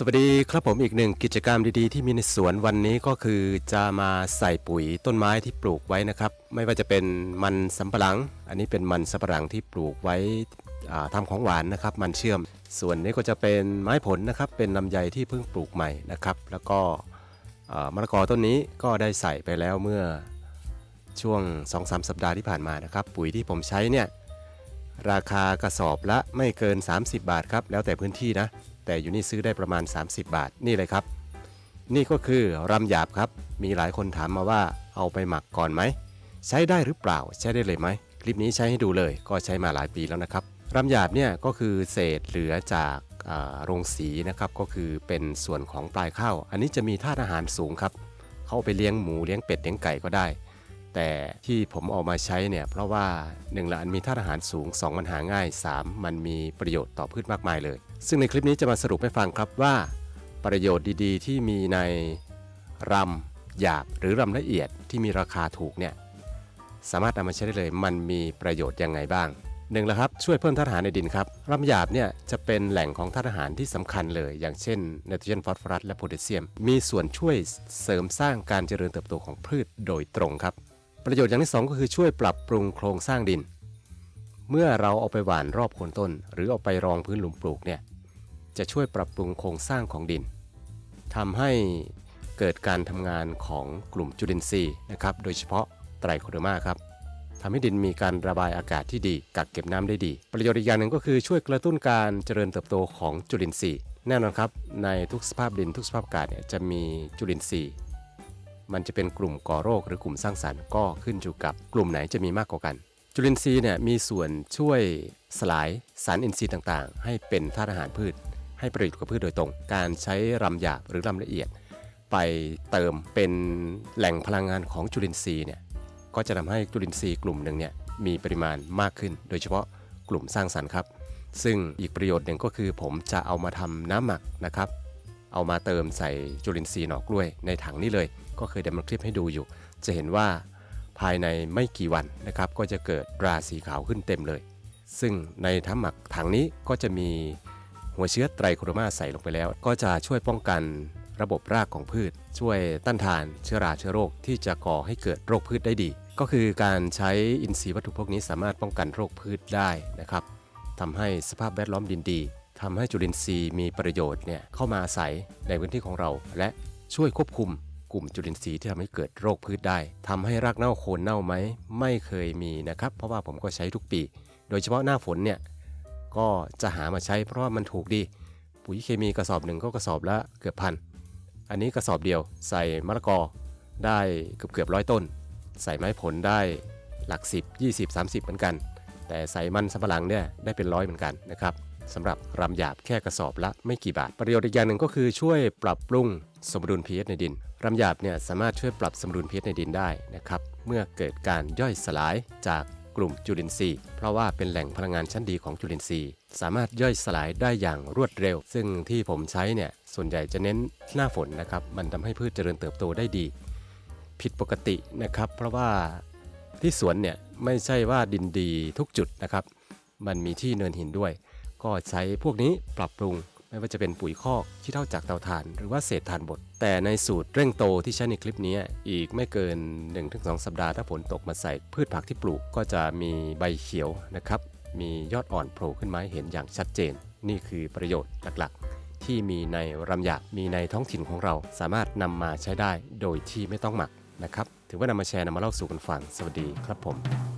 สวัสดีครับผมอีกหนึ่งกิจกรรมดีๆ ที่มีในสวนวันนี้ก็คือจะมาใส่ปุ๋ยต้นไม้ที่ปลูกไว้นะครับ ไม่ว่าจะเป็นมันสำปะหลัง อันนี้เป็นมันสำปะหลังที่ปลูกไว้อ่าทำของหวานนะครับ มันเชื่อม ส่วนนี้ก็จะเป็นไม้ผลนะครับ เป็นลำไยที่เพิ่งปลูกใหม่นะครับ แล้วก็มะละกอต้นนี้ก็ได้ใส่ไปแล้วเมื่อช่วง 2-3 สัปดาห์ที่ผ่านมานะครับ ปุ๋ยที่ผมใช้เนี่ย ราคากระสอบละไม่เกิน 30 บาทครับ แล้วแต่พื้นที่นะ แต่อยู่นี่ซื้อได้ประมาณ 30 บาทนี่เลยครับ นี่ก็คือรำหยาบครับ มีหลายคนถามมาว่าเอาไปหมักก่อนไหม ใช้ได้หรือเปล่าใช้ได้เลยไหม คลิปนี้ใช้ให้ดูเลยก็ใช้มาหลายปีแล้วนะครับรำหยาบเนี่ยก็คือเศษเหลือจากโรงสีนะครับก็คือเป็นส่วนของปลายข้าว อันนี้จะมีธาตุอาหารสูงครับ เขาไปเลี้ยงหมูเลี้ยงเป็ดเลี้ยงไก่ก็ได้ แต่ที่ผมเอามาใช้เนี่ยเพราะว่า1ละอันมีธาตุอาหารสูง 2 มันหาง่าย 3 มันมีประโยชน์ต่อพืชมากมายเลย ซึ่งในคลิปนี้จะมาสรุปให้ฟังครับว่า ประโยชน์ดีๆ ที่มีในรำหยาบหรือรำละเอียดที่มีราคาถูกเนี่ยสามารถนำมาใช้ได้เลย มันมีประโยชน์ยังไงบ้างหนึ่งละครับช่วยเพิ่มธาตุอาหารในดินครับรำหยาบเนี่ยจะเป็นแหล่งของธาตุอาหารที่สำคัญเลย อย่างเช่นไนโตรเจนฟอสฟอรัสและโพแทสเซียม มีส่วนช่วยเสริมสร้างการเจริญเติบโตของพืชโดยตรงครับ ประโยชน์อย่างที่ 2 ก็คือช่วยปรับปรุงโครงสร้างดิน เมื่อเราเอาไปหว่านรอบโคนต้น หรือเอาไปรองพื้นหลุมปลูกเนี่ยจะช่วยปรับปรุงโครงสร้างของดินทำให้เกิดการทำงานของกลุ่มจุลินทรีย์นะครับโดยเฉพาะไตรโคเดอร์มาครับทำให้ดินมีการระบายอากาศที่ดี กักเก็บน้ำได้ดี ประโยชน์อีกอย่างหนึ่งก็คือช่วยกระตุ้นการเจริญเติบโตของจุลินทรีย์ แน่นอนครับ ในทุกสภาพดินทุกสภาพอากาศเนี่ยจะมีจุลินทรีย์ มันจะเป็นกลุ่มก่อโรคหรือกลุ่มสร้างสรรค์ก็ขึ้นอยู่กับกลุ่มไหนจะมีมากกว่ากัน จุลินทรีย์เนี่ยมีส่วนช่วยสลายสารอินทรีย์ต่างๆ ให้เป็นธาตุอาหารพืช ให้ประโยชน์กับพืชโดยตรง การใช้รำหยาบหรือรำละเอียด ไปเติมเป็นแหล่งพลังงานของจุลินทรีย์เนี่ยก็จะทำให้จุลินทรีย์กลุ่มหนึ่งเนี่ยมีปริมาณมากขึ้น โดยเฉพาะกลุ่มสร้างสรรค์ครับ ซึ่งอีกประโยชน์หนึ่งก็คือผมจะเอามาทำน้ำหมักนะครับ เอามาเติมใส่จุลินทรีย์หนอกล้วยในถังนี้เลย ก็เคยดำเนินคลิปให้ดูอยู่ จะเห็นว่าภายในไม่กี่วันนะครับก็จะเกิดราสีขาวขึ้นเต็มเลย ซึ่งในทั้งหมักถังนี้ก็จะมีหัวเชื้อไตรโครมาใส่ลงไปแล้ว ก็จะช่วยป้องกันระบบรากของพืช ช่วยต้านทานเชื้อราเชื้อโรคที่จะก่อให้เกิดโรคพืชได้ดี ก็คือการใช้อินทรีย์วัตถุพวกนี้สามารถป้องกันโรคพืชได้นะครับทำให้สภาพแวดล้อมดินดี ทำให้จุลินทรีย์มีประโยชน์เนี่ยเข้ามาอาศัยในพื้นที่ของเรา และช่วยควบคุมกลุ่มจุลินทรีย์ที่ทำให้เกิดโรคพืชได้ทำให้รากเน่าโคนเน่าไหมไม่เคยมีนะครับ เพราะว่าผมก็ใช้ทุกปี โดยเฉพาะหน้าฝนเนี่ยก็จะหามาใช้เพราะว่ามันถูกดี ปุ๋ยเคมีกระสอบหนึ่งก็กระสอบละเกือบพันอันนี้กระสอบเดียวใส่มะละกอได้เกือบเกือบร้อยต้น ใส่ไม้ผลได้หลัก 10 20 30 เหมือนกัน แต่ใส่มันสำปะหลังเนี่ยได้เป็นร้อยเหมือนกันนะครับ สำหรับรำหยาบแค่กระสอบละไม่กี่บาท ประโยชน์อีกอย่างหนึ่งก็คือช่วยปรับปรุงสมดุล pH ในดินรำหยาบเนี่ยสามารถช่วยปรับสมดุล pH ในดินได้นะครับเมื่อเกิดการย่อยสลายจากกลุ่มจุลินทรีย์ เพราะว่าเป็นแหล่งพลังงานชั้นดีของจุลินทรีย์ สามารถย่อยสลายได้อย่างรวดเร็ว ซึ่งที่ผมใช้เนี่ยส่วนใหญ่จะเน้นหน้าฝนนะครับมันทำให้พืชเจริญเติบโตได้ดี ผิดปกตินะครับ เพราะว่าที่สวนเนี่ยไม่ใช่ว่าดินดีทุกจุดนะครับ มันมีที่เนินหินด้วย ก็ใช้พวกนี้ปรับปรุง ไม่ว่าจะเป็นปุ๋ยคอกที่เท่าจากเตาถ่าน หรือว่าเศษถ่านบด แต่ในสูตรเร่งโตที่ใช้ในคลิปนี้ อีกไม่เกิน 1-2 สัปดาห์ถ้าฝนตกมาใส่พืชผักที่ปลูกก็จะมีใบเขียวนะครับ มียอดอ่อนโผล่ขึ้นมาให้เห็นอย่างชัดเจน นี่คือประโยชน์หลักๆ ที่มีในรำหยาบมีในท้องถิ่นของเรา สามารถนำมาใช้ได้โดยที่ไม่ต้องหมักนะครับ ถือว่านำมาแชร์นำมาเล่าสู่กันฟัง สวัสดีครับผม